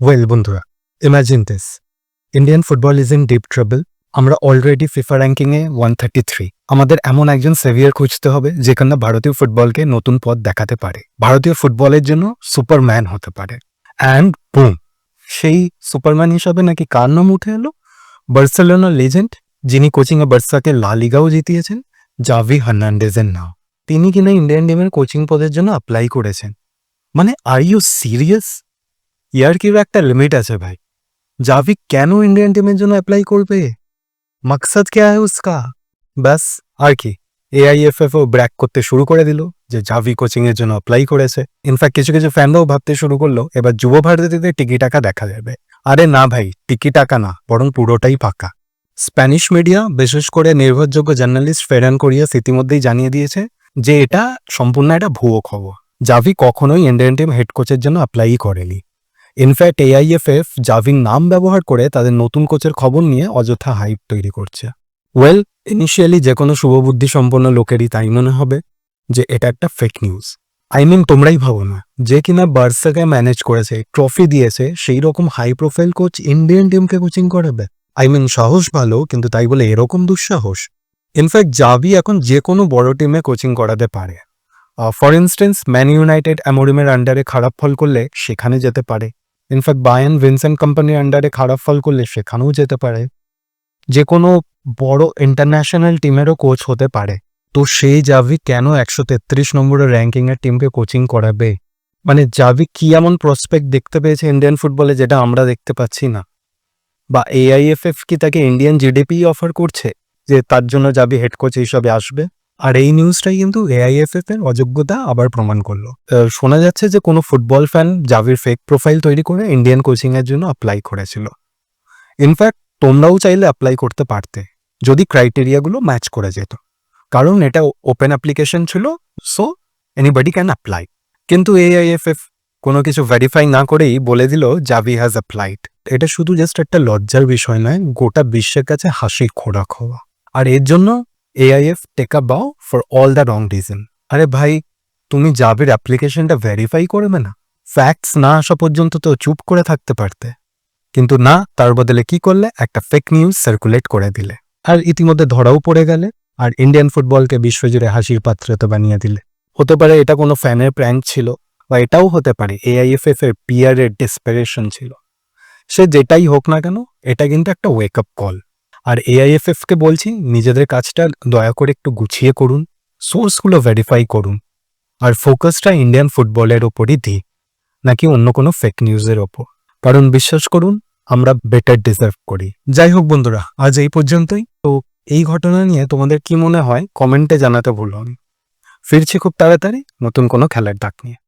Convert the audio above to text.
Well বন্ধুরা imagine this Indian football is in deep trouble আমরা already FIFA র্যাঙ্কিংয়ে one thirty three আমাদের এমন একজন সেভিয়ার খুঁজতে হবে যেখানে ভারতীয় ফুটবলকে নতুন পথ দেখাতে পারে। ভারতীয় ফুটবলের জন্য সুপারম্যান হতে পারে। অ্যান্ড বুম সেই সুপারম্যান হিসাবে নাকি কার নাম উঠে এলো? বার্সেলোনা লেজেন্ড যিনি কোচিংয়ে বার্সাকে লা লিগাও জিতিয়েছেন, জাভি হার্নান্ডেজের নাম। তিনি কিনা ইন্ডিয়ান টিমের কোচিং পদের জন্য অ্যাপ্লাই করেছেন। মানে আর ইউ সিরিয়াস ইয়ার্কির একটা লিমিট আছে ভাই জাভি কেন ইন্ডিয়ান টিমের জন্য অ্যাপ্লাই করবে মকসদ কে है उसका ব্যাস আর কি এআইএফএফ ও ব্র্যাক করতে শুরু করে দিল যে জাভি কোচিং এর জন্য অ্যাপ্লাই করেছে ইনফ্যাক্ট কিছু কিছু ফ্যানরাও ভাবতে শুরু করলো এবার যুব ভারতীতে টিকি টাকা দেখা যাবে আরে না ভাই টিকি টাকা না বরং পুরোটাই পাকা স্প্যানিশ মিডিয়া বিশেষ করে নির্ভরযোগ্য জার্নালিস্ট ফেরান কোরিয়াস ইতিমধ্যেই জানিয়ে দিয়েছে যে এটা সম্পূর্ণ একটা ভুয়ো খবর জাভি কখনোই ইন্ডিয়ান টিম হেড কোচের জন্য অ্যাপ্লাই করেনি ইনফ্যাক্ট এআইএফএফ জাভিং নাম ব্যবহার করে তাদের নতুন কোচের খবর নিয়ে অযথা হাইপ তৈরি করছে। ওয়েল ইনিশিয়ালি যে কোনো শুভবুদ্ধি সম্পন্ন লোকেরই তাই মনে হবে যে এটা একটা ফেক নিউজ আই মিন তোমরাই ভাবো না যে কিনা বার্সাকে ম্যানেজ করেছে ট্রফি দিয়েছে, সেই রকম হাই প্রোফাইল কোচ ইন্ডিয়ান টিমকে কোচিং করাবে। আই মিন সাহস ভালো, কিন্তু তাই বলে এরকম দুঃসাহস। ইনফ্যাক্ট জাভি এখন যে কোনো বড় টিমে কোচিং করাতে পারে। ফর ইনস্টেন্স ম্যান ইউনাইটেড অ্যামোরিমের আন্ডারে খারাপ ফল করলে সেখানে যেতে পারে। ইনফ্যাক্ট বায়ান ভিনসেন্ট কোম্পানির আন্ডারে খারাপ ফল করলে সেখানেও যেতে পারে যে কোনো বড় ইন্টারন্যাশনাল টিমেরও কোচ হতে পারে তো সেই জাভি কেন একশো তেত্রিশ নম্বরের র্যাঙ্কিংয়ের টিমকে কোচিং করাবে মানে জাভি কি এমন প্রসপেক্ট দেখতে পেয়েছে ইন্ডিয়ান ফুটবলে যেটা আমরা দেখতে পাচ্ছি না বা এআইএফএফ কি তাকে ইন্ডিয়ান জিডিপি অফার করছে যে তার জন্য জাভি হেড কোচ হিসাবে আসবে আর এই নিউজটাই কিন্তু এআইএফএফ এর অযোগ্যতা আবার প্রমাণ করল। শোনা যাচ্ছে যে কোনো ফুটবল ফ্যান জাভির ফেক প্রোফাইল তৈরি করে ইন্ডিয়ান কোচিং এর জন্য অ্যাপ্লাই করেছিল। ইনফ্যাক্ট তোমরাও চাইলে অ্যাপ্লাই করতে পারতে, যদি ক্রাইটেরিয়াগুলো ম্যাচ করে যেত। কারণ এটা ওপেন অ্যাপ্লিকেশন ছিল সো এনিবডি ক্যান অ্যাপ্লাই কিন্তু এআইএফএফ কোনো কিছু ভেরিফাই না করেই বলে দিল জাভি হ্যাজ অ্যাপ্লাইড এটা শুধু জাস্ট একটা লজ্জার বিষয় নয়, গোটা বিশ্বের কাছে হাসির খোরাক হওয়া। আর এর জন্য AIF take bow for all the wrong reason আরে ভাই, তুমি জাবির অ্যাপ্লিকেশনটা ভেরিফাই করবে না ফ্যাক্টস না আসা পর্যন্ত তো চুপ করে থাকতে পারতে। কিন্তু না, তার বদলে কি করলে? একটা ফেক নিউজ সার্কুলেট করে দিলে। আর ইতিমধ্যে ধরাও পড়ে গেলে। আর ইন্ডিয়ান ফুটবলকে বিশ্বজুড়ে হাসির পাত্রতা বানিয়ে দিলে। হতে পারে এটা কোনো ফ্যানের প্র্যাঙ্ক ছিল, বা এটাও হতে পারে এআইএফএফ এর পিয়ার এর ডেসপারেশন ছিল। সে যেটাই হোক না কেন, এটা কিন্তু একটা ওয়েক আপ কল আর এআইএফএফ কে বলছি, নিজেদের কাজটা দয়া করে একটু গুছিয়ে করুন সোর্সগুলো ভেরিফাই করুন, আর ফোকাসটা ইন্ডিয়ান ফুটবলের ওপরই দিই, নাকি অন্য কোনো ফেক নিউজের ওপর। কারণ বিশ্বাস করুন, আমরা বেটার ডিজার্ভ করি। যাই হোক বন্ধুরা, আজ এই পর্যন্তই। তো এই ঘটনা নিয়ে তোমাদের কি মনে হয় কমেন্টে জানাতে ভুলুন ফিরছি খুব তাড়াতাড়ি নতুন কোনো খেলার ডাক নিয়ে।